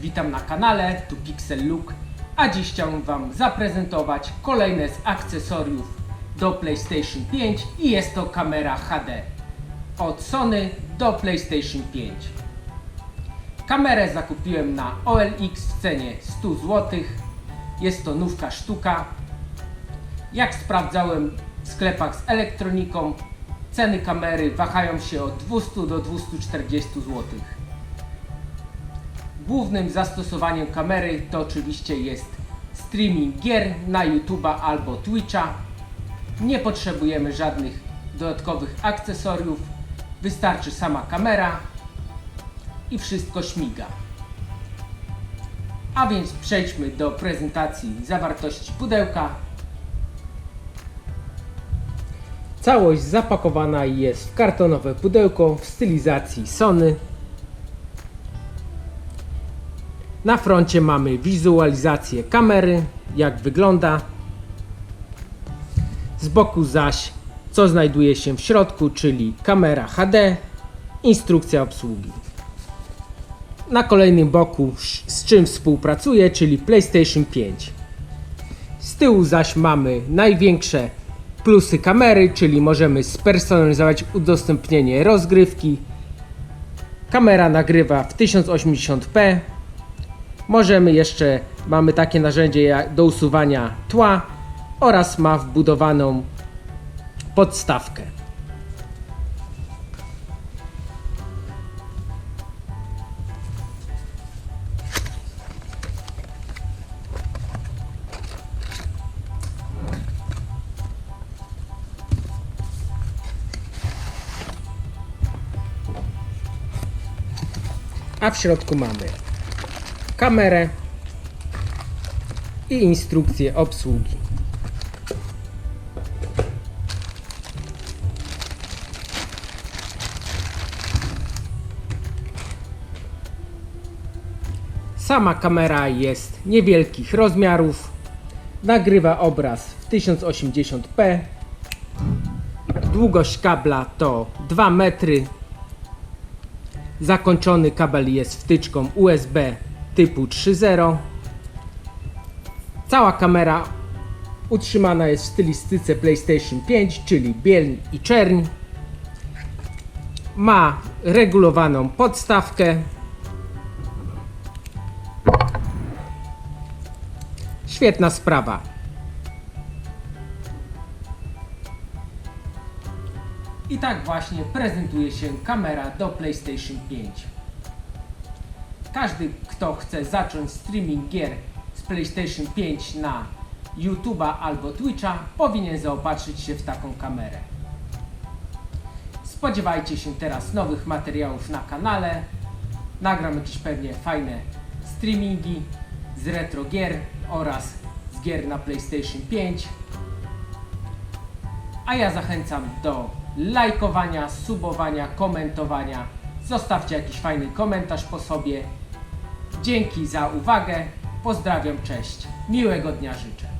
witam na kanale, tu Pixel Look, a dziś chciałbym Wam zaprezentować kolejne z akcesoriów do PlayStation 5 i jest to kamera HD od Sony do PlayStation 5. Kamerę zakupiłem na OLX w cenie 100 zł, jest to nówka sztuka. Jak sprawdzałem w sklepach z elektroniką, ceny kamery wahają się od 200 do 240 zł. Głównym zastosowaniem kamery to oczywiście jest streaming gier na YouTube'a albo Twitcha. Nie potrzebujemy żadnych dodatkowych akcesoriów, wystarczy sama kamera i wszystko śmiga. A więc przejdźmy do prezentacji zawartości pudełka. Całość zapakowana jest w kartonowe pudełko w stylizacji Sony. Na froncie mamy wizualizację kamery, jak wygląda. Z boku zaś co znajduje się w środku, czyli kamera HD, instrukcja obsługi. Na kolejnym boku z czym współpracuje, czyli PlayStation 5. Z tyłu zaś mamy największe plusy kamery, czyli możemy spersonalizować udostępnienie rozgrywki. Kamera nagrywa w 1080p. Możemy jeszcze, mamy takie narzędzie jak do usuwania tła oraz ma wbudowaną podstawkę. A w środku mamy kamerę i instrukcję obsługi. Sama kamera jest niewielkich rozmiarów. Nagrywa obraz w 1080p. Długość kabla to 2 metry. Zakończony kabel jest wtyczką USB typu 3.0. Cała kamera utrzymana jest w stylistyce PlayStation 5, czyli biel i czerń. Ma regulowaną podstawkę. Świetna sprawa. I tak właśnie prezentuje się kamera do PlayStation 5. Każdy, kto chce zacząć streaming gier z PlayStation 5 na YouTube'a albo Twitcha, powinien zaopatrzyć się w taką kamerę. Spodziewajcie się teraz nowych materiałów na kanale. Nagram jakieś pewnie fajne streamingi z retro gier oraz z gier na PlayStation 5. A ja zachęcam do lajkowania, subowania, komentowania. Zostawcie jakiś fajny komentarz po sobie. Dzięki za uwagę. Pozdrawiam, cześć. Miłego dnia życzę.